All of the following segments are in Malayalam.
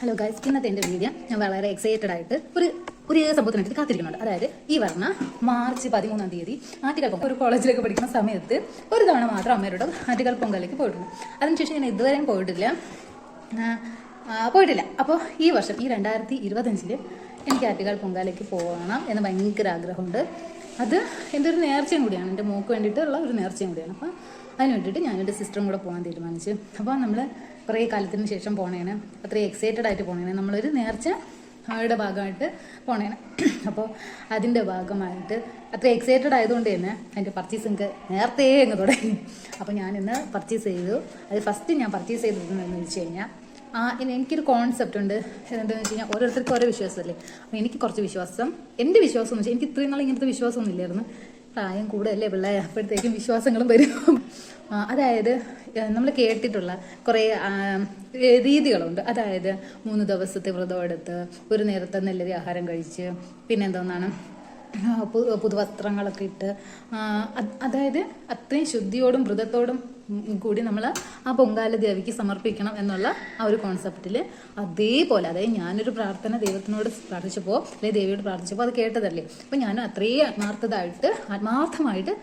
ഹലോ ഗൈസ് ഇന്നത്തെ എന്റെ വീഡിയോ ഞാൻ വളരെ എക്സൈറ്റഡ് ആയിട്ട് ഒരു ഒരു സംഭവത്തിന് വേണ്ടി കാത്തിരിക്കുന്നുണ്ട്. അതായത് ഈ പറഞ്ഞ മാർച്ച് പതിമൂന്നാം തീയതി ആറ്റുകാൽ ഒരു കോളേജിലേക്ക് പഠിക്കുന്ന സമയത്ത് ഒരു തവണ മാത്രം അമ്മയോട് ആറ്റുകാൽ പൊങ്കലിലേക്ക് പോയിട്ടുണ്ട്. അതിനുശേഷം ഞാൻ ഇതുവരെയും പോയിട്ടില്ല. പോയിട്ടില്ല. അപ്പോൾ ഈ വർഷം ഈ രണ്ടായിരത്തി ഇരുപത്തഞ്ചിൽ എനിക്ക് ആറ്റുകാൽ പൊങ്കാലയ്ക്ക് പോകണം എന്ന് ഭയങ്കര ആഗ്രഹമുണ്ട്. അത് എന്റെ ഒരു നേർച്ചയും കൂടിയാണ്. എന്റെ മോക്ക് വേണ്ടിയിട്ടുള്ള ഒരു നേർച്ചയും കൂടിയാണ്. അപ്പം അതിന് വേണ്ടിയിട്ട് ഞാൻ എന്റെ സിസ്റ്ററും കൂടെ പോകാൻ തീരുമാനിച്ചു. അപ്പോൾ നമ്മൾ കുറേ കാലത്തിന് ശേഷം പോണേന് അത്രയും എക്സൈറ്റഡ് ആയിട്ട് പോണേന് നമ്മളൊരു നേർച്ച അവരുടെ ഭാഗമായിട്ട് പോണേന് അപ്പോൾ അതിന്റെ ഭാഗമായിട്ട് അത്ര എക്സൈറ്റഡ് ആയതുകൊണ്ട് തന്നെ അതിന്റെ പർച്ചേസ് എനിക്ക് നേരത്തെ അങ്ങ് തുടങ്ങി. അപ്പോൾ ഞാനിന്ന് പർച്ചേസ് ചെയ്തു. അത് ഫസ്റ്റ് ഞാൻ പർച്ചേസ് ചെയ്തതെന്ന് വെച്ച് കഴിഞ്ഞാൽ ആ എനിക്കൊരു കോൺസെപ്റ്റ് ഉണ്ട്. എന്താണെന്ന് വെച്ച് കഴിഞ്ഞാൽ ഓരോരുത്തർക്കും ഓരോ വിശ്വാസമല്ലേ? അപ്പോൾ എനിക്ക് കുറച്ച് വിശ്വാസം. എന്റെ വിശ്വാസം എന്ന് വെച്ചാൽ എനിക്ക് ഇത്രയും നാൾ ഇങ്ങനത്തെ വിശ്വാസമൊന്നും ഇല്ലായിരുന്നു. പ്രായം കൂടുതലല്ലേ പിള്ളേർ അപ്പോഴത്തേക്കും വിശ്വാസങ്ങളും വരും. അതായത് നമ്മൾ കേട്ടിട്ടുള്ള കുറേ രീതികളുണ്ട്. അതായത് മൂന്ന് ദിവസത്തെ വ്രതം എടുത്ത് ഒരു നേരത്തെ നെല്ലരി ആഹാരം കഴിച്ച് പിന്നെ എന്തോന്നാണ് ആ, പു- പുതുവസ്ത്രങ്ങളൊക്കെ ഇട്ട് അതായത് അത്രയും ശുദ്ധിയോടും വ്രതത്തോടും കൂടി നമ്മൾ ആ പൊങ്കാല ദേവിക്ക് സമർപ്പിക്കണം എന്നുള്ള ആ ഒരു കോൺസെപ്റ്റിൽ അതേപോലെ അതായത് ഞാനൊരു പ്രാർത്ഥന ദൈവത്തിനോട് പ്രാർത്ഥിച്ചപ്പോൾ അല്ലെങ്കിൽ ദേവിയോട് പ്രാർത്ഥിച്ചപ്പോൾ അത് കേട്ടതല്ലേ? അപ്പം ഞാൻ അത്രയും ആത്മാർത്ഥതായിട്ട് ആത്മാർത്ഥമായിട്ട്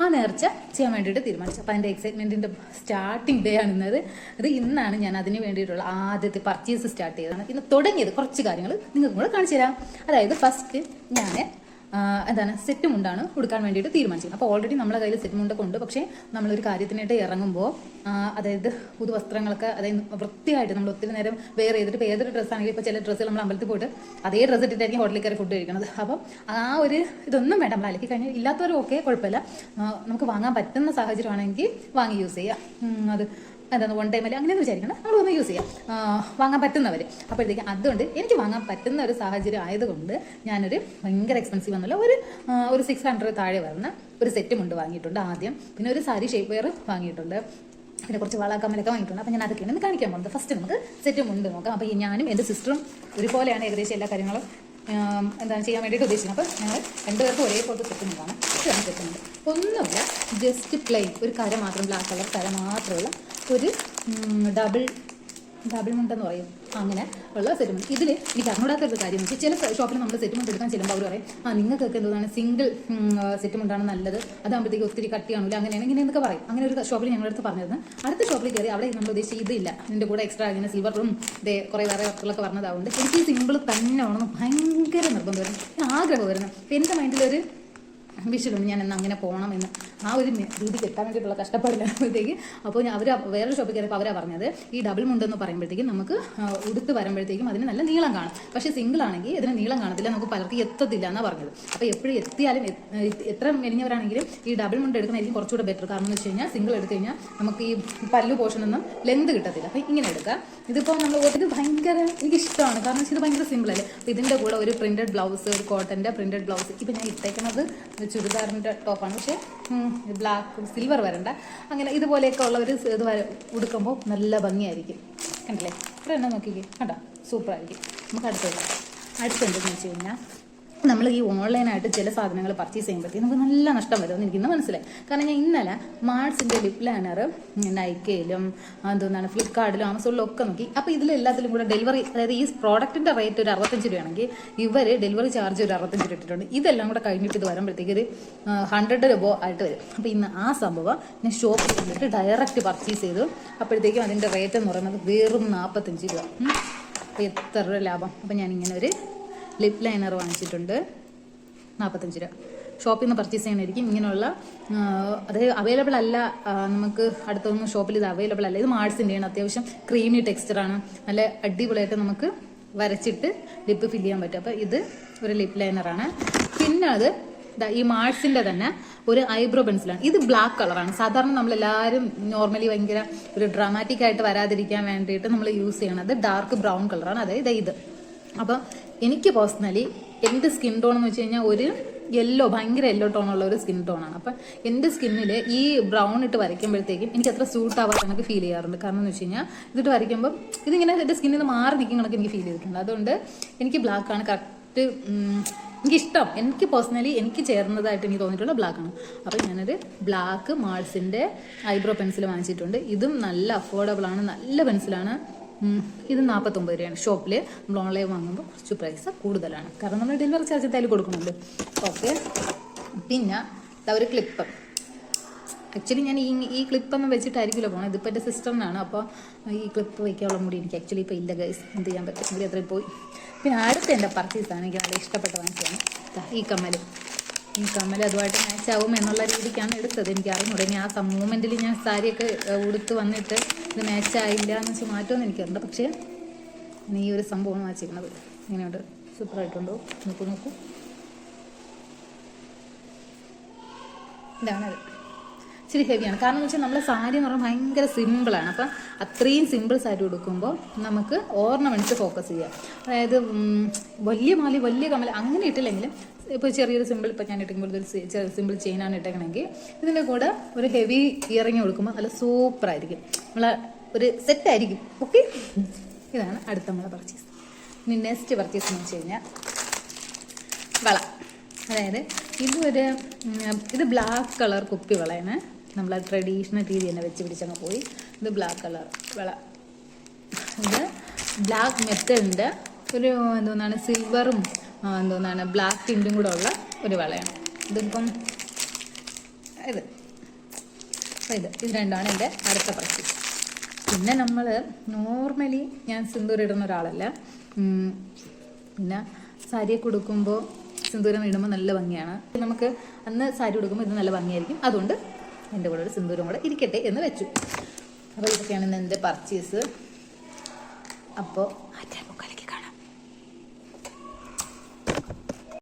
ആ നേർച്ച ചെയ്യാൻ വേണ്ടിയിട്ട് തീരുമാനിച്ചു. അപ്പം അതിന്റെ എക്സൈറ്റ്മെന്റിന്റെ സ്റ്റാർട്ടിങ് ഡേ ആണ് ഇന്നത്. അത് ഇന്നാണ് ഞാൻ അതിന് വേണ്ടിയിട്ടുള്ള ആദ്യത്തെ പർച്ചേസ് സ്റ്റാർട്ട് ചെയ്തതാണ് ഇന്ന് തുടങ്ങിയത് കുറച്ച് കാര്യങ്ങൾ നിങ്ങൾക്ക് കൂടെ കാണിച്ചു തരാം. അതായത് ഫസ്റ്റ് ഞാൻ എന്താണ് സെറ്റ് മുണ്ടാണ് കൊടുക്കാൻ വേണ്ടിയിട്ട് തീരുമാനിച്ചത്. അപ്പോൾ ഓൾറെഡി നമ്മളെ കയ്യിൽ സെറ്റ് മുണ്ടൊക്കെ ഉണ്ട്. പക്ഷേ നമ്മളൊരു കാര്യത്തിനായിട്ട് ഇറങ്ങുമ്പോൾ അതായത് അതായത് പുതുവസ്ത്രങ്ങളൊക്കെ അതായത് വൃത്തിയായിട്ട് നമ്മൾ ഒത്തിരി നേരം വെയർ ചെയ്തിട്ട് ഇപ്പോൾ ഏതൊരു ഡ്രസ്സാണെങ്കിലും ഇപ്പോൾ ചില ഡ്രസ്സുകൾ നമ്മൾ അമ്പലത്തിൽ പോയിട്ട് അതേ ഡ്രസ്സ് ഇട്ടിട്ടായിരിക്കും ഹോട്ടലിൽ കയറി ഫുഡ് കഴിക്കുന്നത് അപ്പം ആ ഒരു ഇതൊന്നും വേണ്ട. നമ്മൾ അലക്കി കഴിഞ്ഞാൽ ഇല്ലാത്തവരും ഓക്കെ കുഴപ്പമില്ല. നമുക്ക് വാങ്ങാൻ പറ്റുന്ന സാഹചര്യമാണെങ്കിൽ വാങ്ങി യൂസ് ചെയ്യാം. അത്. എന്താണ് വൺ ടൈമിൽ അങ്ങനെയൊന്നും വിചാരിക്കണം നമ്മൾ ഒന്ന് യൂസ് ചെയ്യാം. വാങ്ങാൻ പറ്റുന്നവർ അപ്പോഴത്തേക്ക് അതുകൊണ്ട് എനിക്ക് വാങ്ങാൻ പറ്റുന്ന ഒരു സാഹചര്യം ആയതുകൊണ്ട് ഞാനൊരു ഭയങ്കര എക്സ്പെൻസീവ് എന്നുള്ള ഒരു ഒരു സിക്സ് ഹൺഡ്രഡ് താഴെ വരുന്ന ഒരു സെറ്റ് മുണ്ട് വാങ്ങിയിട്ടുണ്ട് ആദ്യം. പിന്നെ ഒരു സാരി ഷേപ്പ് വെയർ വാങ്ങിയിട്ടുണ്ട്. പിന്നെ കുറച്ച് വള കമ്മലൊക്കെ വാങ്ങിയിട്ടുണ്ട്. അപ്പോൾ ഞാൻ അതൊക്കെയാണ് ഇന്ന് കാണിക്കാൻ പോകുന്നത്. ഫസ്റ്റ് നമുക്ക് സെറ്റ് മുണ്ട് നോക്കാം. അപ്പോൾ ഞാനും എന്റെ സിസ്റ്ററും ഒരുപോലെയാണ് ഏകദേശം എല്ലാ കാര്യങ്ങളും എന്താണ് ചെയ്യാൻ വേണ്ടിയിട്ട് ഉദ്ദേശിക്കുന്നത്. അപ്പോൾ ഞങ്ങൾ രണ്ടുപേർക്കും ഒരേപോലത്തെ സെറ്റ് മുണ്ടാണ് സെറ്റ് മുണ്ട് ഒന്നുമില്ല ജസ്റ്റ് പ്ലെയിൻ ഒരു കര മാത്രം ബ്ലാക്ക് കളർ കര മാത്രമുള്ള ഒരു ഡബിൾ ഡബിൾ മുണ്ടെന്ന് പറയും. അങ്ങനെ ഉള്ള സെറ്റ് മുണ്ട് ഇതിൽ എനിക്ക് അറിഞ്ഞൂടാത്ത കാര്യം വെച്ചാൽ ചില ഷോപ്പിൽ നമ്മൾ സെറ്റ് മുണ്ട് എടുക്കാൻ ചെല്ലുമ്പോൾ അവർ പറയും ആ നിങ്ങൾക്കൊക്കെ എന്താണ് സിംഗിൾ സെറ്റ് മുണ്ടാണ് നല്ലത്? അതാകുമ്പോഴത്തേക്ക് ഒത്തിരി കട്ടി കാണില്ല അങ്ങനെയാണ് ഇങ്ങനെ എന്നൊക്കെ പറയും. അങ്ങനെ ഒരു ഷോപ്പിൽ ഞങ്ങളടുത്ത് പറഞ്ഞിരുന്നു. അടുത്ത ഷോപ്പിൽ കയറി അവിടെ നമ്മൾ ഉദ്ദേശിച്ച ഇതില്ല ഇതിന്റെ കൂടെ എക്സ്ട്രാ ഇങ്ങനെ റൂം ഇതേ കുറേ വേറെ വർക്കുകളൊക്കെ പറഞ്ഞതാവുകൊണ്ട് എനിക്ക് സിമ്പിൾ തന്നെ ആണെന്ന് ഭയങ്കര നിർബന്ധം വരുന്നു ആഗ്രഹം വരുന്നു അപ്പം എന്റെ മൈൻഡിലൊരു വിഷയമുണ്ട് ഞാൻ എന്നാൽ അങ്ങനെ പോകണം എന്ന് ആ ഒരു രീതിക്ക് രീതി കിട്ടാൻ വേണ്ടിയിട്ടുള്ള കഷ്ടപ്പാടിലാകുമ്പോഴത്തേക്ക് അപ്പോൾ ഞാൻ അവർ വേറെ ഷോപ്പിൽ കയറിയപ്പോൾ അവരാ പറഞ്ഞത് ഈ ഡബിൾ മുണ്ടെന്ന് പറയുമ്പോഴത്തേക്കും നമുക്ക് ഉടുത്ത് വരുമ്പോഴത്തേക്കും അതിന് നല്ല നീളം കാണും. പക്ഷേ സിംഗിൾ ആണെങ്കിൽ ഇതിന് നീളം കാണത്തില്ല നമുക്ക് പലർക്കും എത്തത്തില്ല എന്നാണ് പറഞ്ഞത്. അപ്പോൾ എപ്പോഴും എത്തിയാലും എത്ര മെലിഞ്ഞവരാണെങ്കിലും ഈ ഡബിൾ മുണ്ട് എടുക്കുന്നതായിരിക്കും കുറച്ചുകൂടെ ബെറ്റർ കാരണം എന്ന് വെച്ച് കഴിഞ്ഞാൽ സിംഗിൾ എടുത്തു കഴിഞ്ഞാൽ നമുക്ക് ഈ പല്ലു പോഷനൊന്നും ലെന്ത് കിട്ടത്തില്ല. അപ്പോൾ ഇങ്ങനെ എടുക്കാം ഇതിപ്പോൾ നമ്മൾ ഇത് ഭയങ്കര എനിക്കിഷ്ടമാണ്. കാരണം ഇത് ഭയങ്കര സിമ്പിൾ അല്ലേ? അപ്പോൾ ഇതിന്റെ കൂടെ ഒരു പ്രിന്റഡ് ബ്ലൗസ് ഒരു കോട്ടന്റെ പ്രിന്റഡ് ബ്ലൗസ് ഇപ്പം ഞാൻ ഇട്ടേക്കുന്നത് ചുരിദാറിന്റെ ടോപ്പാണ് പക്ഷേ ബ്ലാക്ക് സിൽവർ വരണ്ട. അങ്ങനെ ഇതുപോലെയൊക്കെ ഉള്ള ഒരു ഇത് ഉടുക്കുമ്പോൾ നല്ല ഭംഗിയായിരിക്കും. കണ്ടില്ലേ? ഇവിടെ എണ്ണം നോക്കിക്കേ. കണ്ടോ? സൂപ്പറായിരിക്കും. നമുക്ക് അടുത്തത് അടുത്തെന്തെന്ന് വെച്ച് കഴിഞ്ഞാൽ നമ്മൾ ഈ ഓൺലൈനായിട്ട് ചില സാധനങ്ങൾ പർച്ചേസ് ചെയ്യുമ്പോഴത്തേക്ക് നമുക്ക് നല്ല നഷ്ടം വരുമെന്ന് എനിക്കിന്ന് മനസ്സിലായി. കാരണം ഞാൻ ഇന്നലെ മാർട്സിന്റെ ലിപ് ലാനർ നൈക്കയിലും എന്തോന്നാണ് ഫ്ലിപ്കാർട്ടിലും ആമസോണിലും ഒക്കെ നോക്കി. അപ്പോൾ ഇതിലെല്ലാത്തിലും കൂടെ ഡെലിവറി അതായത് ഈ പ്രോഡക്റ്റിന്റെ റേറ്റ് ഒരു അറുപത്തഞ്ച് രൂപയാണെങ്കിൽ ഇവർ ഡെലിവറി ചാർജ് ഒരു അറുപത്തഞ്ച് രൂപ ഇട്ടിട്ടുണ്ട്. ഇതെല്ലാം കൂടെ കഴിഞ്ഞിട്ട് ഇത് വരുമ്പോഴത്തേക്ക് ഒരു ഹൺഡ്രഡ് രൂപ ആയിട്ട് വരും. അപ്പോൾ ഇന്ന് ആ സംഭവം ഞാൻ ഷോപ്പിൽ വന്നിട്ട് ഡയറക്റ്റ് പർച്ചേസ് ചെയ്തു. അപ്പോഴത്തേക്കും അതിന്റെ റേറ്റ് എന്ന് പറയുന്നത് വെറും നാൽപ്പത്തഞ്ച് രൂപ. അപ്പോൾ എത്ര രൂപ ലാഭം? അപ്പോൾ ഞാൻ ഇങ്ങനെ ഒരു ലിപ് ലൈനർ വാങ്ങിച്ചിട്ടുണ്ട്. നാൽപ്പത്തഞ്ച് രൂപ. ഷോപ്പിൽ നിന്ന് പർച്ചേസ് ചെയ്യാനായിരിക്കും. ഇങ്ങനെയുള്ള അത് അവൈലബിൾ അല്ല നമുക്ക് അടുത്തൊന്നും ഷോപ്പിൽ ഇത് അവൈലബിൾ അല്ല. ഇത് മാർട്സിന്റെയാണ് അത്യാവശ്യം ക്രീമി ടെക്സ്ചറാണ് നല്ല അടിപൊളിയായിട്ട് നമുക്ക് വരച്ചിട്ട് ലിപ്പ് ഫില്ല് ചെയ്യാൻ പറ്റും. അപ്പോൾ ഇത് ഒരു ലിപ് ലൈനറാണ് പിന്നെ അത് ഈ മാർസിന്റെ തന്നെ ഒരു ഐബ്രോ പെൻസിലാണ് ഇത് ബ്ലാക്ക് കളറാണ് സാധാരണ നമ്മൾ എല്ലാവരും നോർമലി ഭയങ്കര ഒരു ഡ്രാമാറ്റിക് ആയിട്ട് വരാതിരിക്കാൻ വേണ്ടിയിട്ട് നമ്മൾ യൂസ് ചെയ്യണത് ഡാർക്ക് ബ്രൗൺ കളറാണ് അതായത് ഇത്. അപ്പം എനിക്ക് പേഴ്സണലി എന്റെ സ്കിൻ ടോൺ എന്ന് വെച്ച് കഴിഞ്ഞാൽ ഒരു യെല്ലോ ഭയങ്കര യെല്ലോ ഉള്ള ഒരു സ്കിൻ ടോണാണ് അപ്പം എന്റെ സ്കിന്നിൽ ഈ ബ്രൗൺ ഇട്ട് വരയ്ക്കുമ്പോഴത്തേക്കും എനിക്ക് അത്ര സൂട്ട് ആവാത്ത കണക്ക് ഫീൽ ചെയ്യാറുണ്ട്. കാരണം എന്ന് വെച്ച് കഴിഞ്ഞാൽ ഇതിട്ട് വരയ്ക്കുമ്പോൾ ഇതിങ്ങനെ എന്റെ സ്കിന്നിൽ നിന്ന് മാറി നിൽക്കുന്ന കണക്ക് എനിക്ക് ഫീൽ ചെയ്തിട്ടുണ്ട്. അതുകൊണ്ട് എനിക്ക് ബ്ലാക്ക് ആണ് കറക്റ്റ് എനിക്കിഷ്ടം. എനിക്ക് പേഴ്സണലി എനിക്ക് ചേർന്നതായിട്ട് എനിക്ക് തോന്നിയിട്ടുള്ള ബ്ലാക്ക് ആണ്. അപ്പോൾ ഞാനൊരു ബ്ലാക്ക് മാൾസിന്റെ ഐബ്രോ പെൻസിൽ വാങ്ങിച്ചിട്ടുണ്ട്. ഇതും നല്ല അഫോർഡബിൾ ആണ് നല്ല പെൻസിലാണ് ഇത് നാൽപ്പത്തൊമ്പത് രൂപയാണ്. ഷോപ്പിൽ നമ്മൾ ഓൺലൈൻ വാങ്ങുമ്പോൾ കുറച്ച് പ്രൈസ് കൂടുതലാണ്. കാരണം നമ്മൾ ഡെലിവറി ചാർജ് എന്തായാലും കൊടുക്കുന്നുണ്ട്. ഓക്കെ പിന്നെ ഇതാ ഒരു ക്ലിപ്പ് ആക്ച്വലി ഞാൻ ഈ ഈ ക്ലിപ്പൊന്നും വെച്ചിട്ടായിരിക്കില്ല പോകണം ഇതിപ്പോൾ എന്റെ സിസ്റ്ററിനാണ് അപ്പോൾ ഈ ക്ലിപ്പ് വയ്ക്കാനുള്ള മുടി എനിക്ക് ആക്ച്വലി ഇപ്പോൾ ഇല്ല ഗൈസ് എന്ത് ചെയ്യാൻ പറ്റും? മുടി അത്രയും പോയി. പിന്നെ അടുത്ത എന്റെ പർച്ചേസാണ് എനിക്ക് നല്ല ഇഷ്ടപ്പെട്ട വാങ്ങിച്ചതാണ്. ഈ കമ്മൽ ഈ കമ്മൽ അതുമായിട്ട് മാച്ച് ആവും എന്നുള്ള രീതിക്കാണ് എടുത്തത്. എനിക്ക് അറിഞ്ഞൂടെ ഇനി ആ മൂമെന്റിൽ ഞാൻ സാരിയൊക്കെ ഉടുത്ത് വന്നിട്ട് ഇത് മാച്ച് ആയില്ല എന്ന് വെച്ച് മാറ്റുമെന്ന് എനിക്കറിയില്ല പക്ഷേ നീ ഒരു സംഭവമാണ് വാങ്ങിച്ചിരിക്കുന്നത് ഇങ്ങനെയുണ്ട്. സൂപ്പറായിട്ടുണ്ടോ. നോക്കൂ. നോക്കൂ ഇതാണത് ഇച്ചിരി ഹെവിയാണ്. കാരണം എന്ന് വെച്ചാൽ നമ്മളെ സാരി എന്ന് പറഞ്ഞാൽ ഭയങ്കര സിമ്പിളാണ് അപ്പം അത്രയും സിമ്പിൾ സാരി ഉടുക്കുമ്പോൾ നമുക്ക് ഓർണമെന്റ്സ് ഫോക്കസ് ചെയ്യാം. അതായത് വലിയ മാലി വലിയ കമ്മൽ അങ്ങനെ ഇട്ടില്ലെങ്കിലും ഇപ്പോൾ ചെറിയൊരു സിമ്പിൾ ഇപ്പം ഞാൻ ഇട്ടിരിക്കുമ്പോൾ ഒരു സിമ്പിൾ ചെയിനാണ് ഇട്ടേക്കണമെങ്കിൽ ഇതിന്റെ കൂടെ ഒരു ഹെവി ഇയറിങ് കൊടുക്കുമ്പോൾ നല്ല സൂപ്പറായിരിക്കും നമ്മളെ ഒരു സെറ്റായിരിക്കും ഓക്കെ ഇതാണ് അടുത്ത നമ്മളെ പർച്ചേസ് ഇനി നെക്സ്റ്റ് പർച്ചേസ് എന്ന് വെച്ച് കഴിഞ്ഞാൽ വള. അതായത് ഇതൊരു ഇത് ബ്ലാക്ക് കളർ കുപ്പി വളയാണ്. നമ്മൾ ആ ട്രഡീഷണൽ രീതി തന്നെ വെച്ച് പിടിച്ചങ്ങ് പോയി. ഇത് ബ്ലാക്ക് കളർ വെള ഇത് ബ്ലാക്ക് മെറ്റലിന്റെ ഒരു എന്തോന്നാണ് സിൽവറും എന്തോന്നാണ് ബ്ലാക്ക് ടിന്റും കൂടെ ഉള്ള ഒരു വളയാണ്. ഇതിപ്പം ഇത്. ഇത്. ഇത് രണ്ടാണ് എന്റെ അടുത്ത പർച്ചേസ് പിന്നെ നമ്മൾ നോർമലി ഞാൻ സിന്ദൂർ ഇടുന്ന ഒരാളല്ല. പിന്നെ സാരിയൊക്കെ കൊടുക്കുമ്പോൾ സിന്ദൂരം ഇടുമ്പോൾ നല്ല ഭംഗിയാണ്. നമുക്ക് അന്ന് സാരി ഉടുക്കുമ്പോൾ ഇത് നല്ല ഭംഗിയായിരിക്കും. അതുകൊണ്ട് എന്റെ കൂടെ ഒരു സിന്ദൂരം കൂടെ ഇരിക്കട്ടെ എന്ന് വെച്ചു. അപ്പോൾ ഇതൊക്കെയാണ് ഇന്ന് എന്റെ പർച്ചേസ് അപ്പോൾ മാറ്റാം.